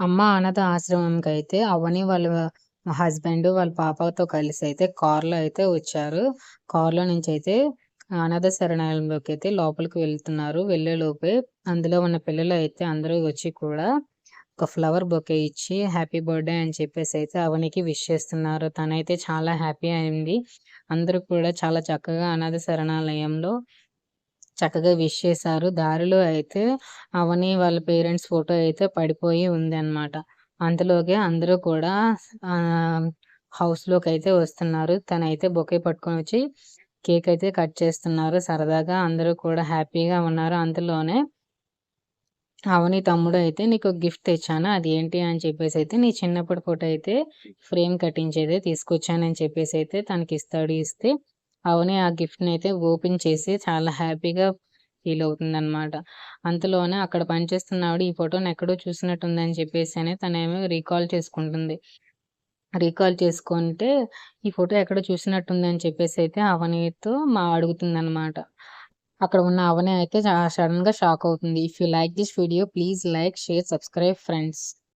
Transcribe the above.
అమ్మ అనాథ ఆశ్రమంకి అయితే అవని వాళ్ళ హస్బెండ్ వాళ్ళ పాపతో కలిసి అయితే కార్లో అయితే వచ్చారు. కార్లో నుంచి అయితే అనాథ శరణాలయంలోకి అయితే లోపలికి వెళ్తున్నారు. వెళ్ళే లోపే అందులో ఉన్న పిల్లలు అయితే అందరూ వచ్చి కూడా ఒక ఫ్లవర్ బొకే ఇచ్చి హ్యాపీ బర్త్డే అని చెప్పేసి అయితే అవనికి విష్ చేస్తున్నారు. తనైతే చాలా హ్యాపీ అయింది. అందరూ కూడా చాలా చక్కగా అనాథ శరణాలయంలో చక్కగా విష్ చేశారు. దారిలో అయితే అవని వాళ్ళ పేరెంట్స్ ఫోటో అయితే పడిపోయి ఉంది అనమాట అంతలోకే అందరూ కూడా హౌస్లోకి అయితే వస్తున్నారు. తనైతే బొకే పట్టుకొని వచ్చి కేక్ అయితే కట్ చేస్తున్నారు. సరదాగా అందరూ కూడా హ్యాపీగా ఉన్నారు. అంతలోనే అవని తమ్ముడు అయితే నీకు గిఫ్ట్ తెచ్చాను? అది ఏంటి? అని చెప్పేసి అయితే నీ చిన్నప్పటి ఫోటో అయితే ఫ్రేమ్ కట్టించేదే తీసుకొచ్చానని చెప్పేసి అయితే తనకి ఇస్తాడు ఇస్తే అవని ఆ గిఫ్ట్ని అయితే ఓపెన్ చేసి చాలా హ్యాపీగా ఫీల్ అవుతుంది అనమాట అంతలోనే అక్కడ పనిచేస్తున్న ఆవిడ ఈ ఫోటోని ఎక్కడో చూసినట్టుందని చెప్పేసి అని తనేమో రీకాల్ చేసుకుంటుంది. రీకాల్ చేసుకుంటే ఈ ఫోటో ఎక్కడ చూసినట్టుంది అని చెప్పేసి అయితే అవనితో మా అడుగుతుంది అనమాట అక్కడ ఉన్న అవని అయితే సడన్గా షాక్ అవుతుంది. If you like this video please like share subscribe friends.